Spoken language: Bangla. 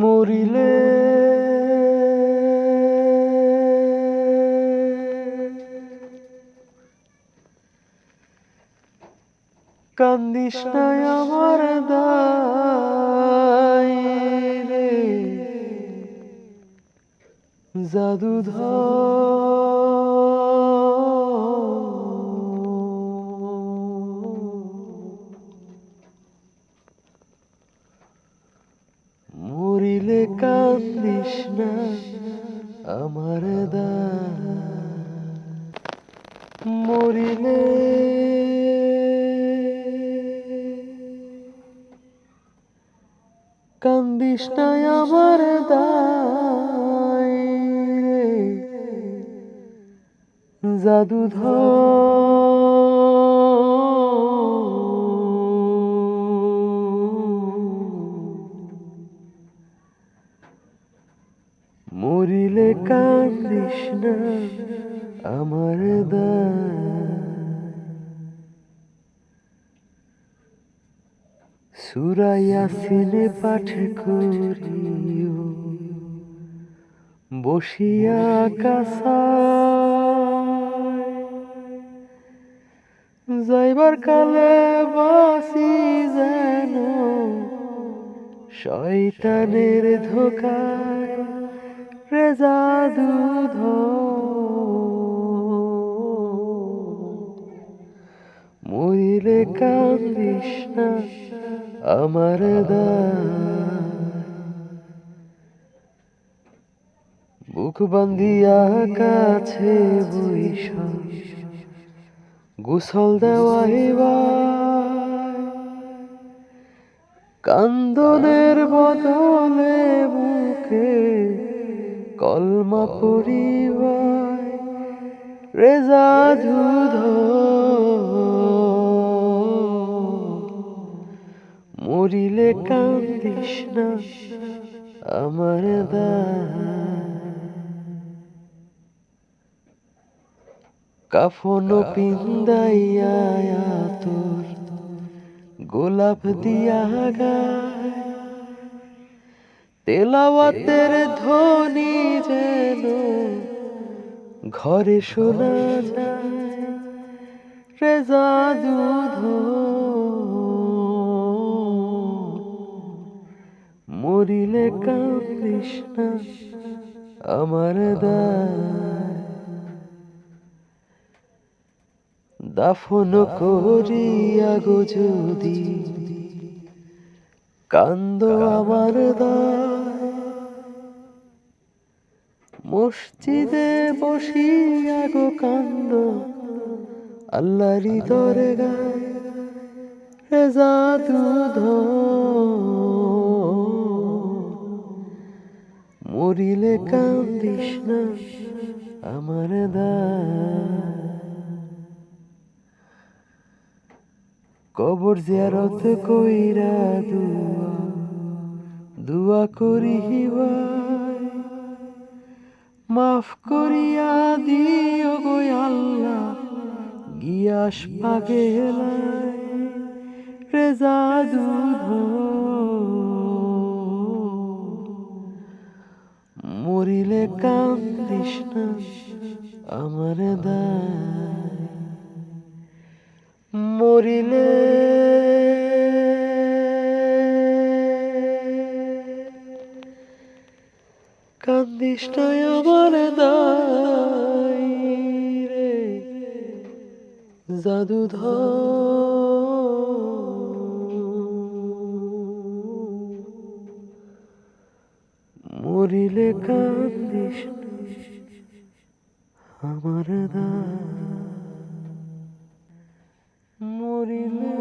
মরিলে। কান্দিস আমার দায় রে না আমার মরিলে। কান্দিস না আমার দায় রে। জাদুধর মরিলে কান্দিস না আমার সুরাইয়াসিনে পাঠ করিও, বসিয়া কাসায়। যাইবার কালে বাসি যেন, শয়তানের ধোকায় রে জাদুধ মরিলে কান্দিস না আমার বুক বান্ধিয়া কাছে বইস গোসল দেওয়াইবার কান্দনের বদলে পরিবার রেজা ধুধ মরিলে কান্দিস না আমার কাফন পিন্দাইয়া তোর গোলাপ দিয়া গায়। তেলাওয়াতের ধ্বনি যেন ঘরে শোনা যায়। রেজা দুধ। মরিলে না আমার দাফন করিয়া গো যদি কান্দ আমার মসজিদে বসিয়া গো কান্দ। আল্লাহরি দরে গায় দুধ মরিলে কান্দিস না আমার দা কবর জিয়ারত কইরা দুয়া দুয়া করিবাই মাফ করিয়া দিও গো আল্লাহ গিয়াস পাগে রেজা দুধ। মরিলে কান্দিস না আমার মরিলে কান্দিস না আমার দায় রে। জাদুধর মরিলে কান্দিস আমার মরিলে